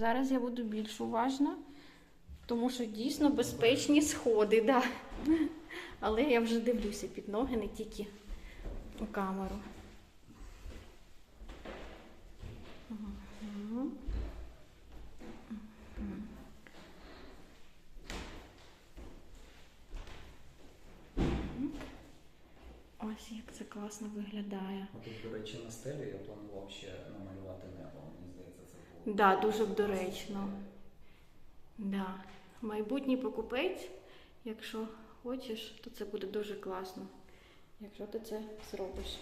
Зараз я буду більш уважна, тому що дійсно безпечні сходи, да. Але я вже дивлюся під ноги, не тільки у камеру. Мгм. Ось як це класно виглядає. Тут, до речі, на стелі я планував ще намалювати небо. Мені здається, це було. Да, дуже б доречно. Да. Майбутній покупець, якщо хочеш, то це буде дуже класно, якщо ти це зробиш.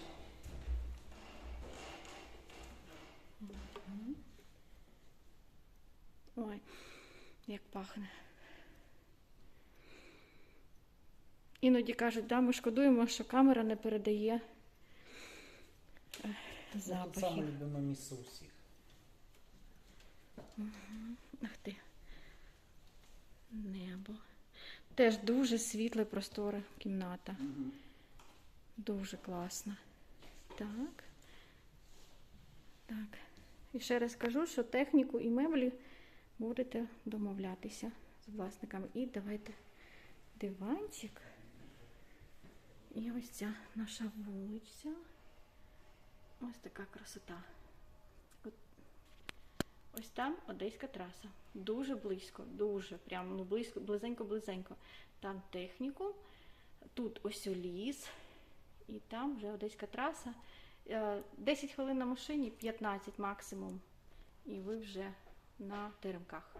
Ой, як пахне. Іноді кажуть, да, ми шкодуємо, що камера не передає е, Це саме запахів. любиме місце усіх. Ах ти. Небо. Теж дуже світла і простора кімната. Дуже класна. Так. Так. І ще раз кажу, що техніку і меблі будете домовлятися з власниками. І давайте диванчик. І ось ця наша вулиця. Ось така красота. Ось там Одеська траса. Дуже близько, дуже прям ну близько, близенько, близенько. Там технікум, тут ось ліс, і там вже Одеська траса. Е, 10 хвилин на машині, 15 максимум. І ви вже на теремках.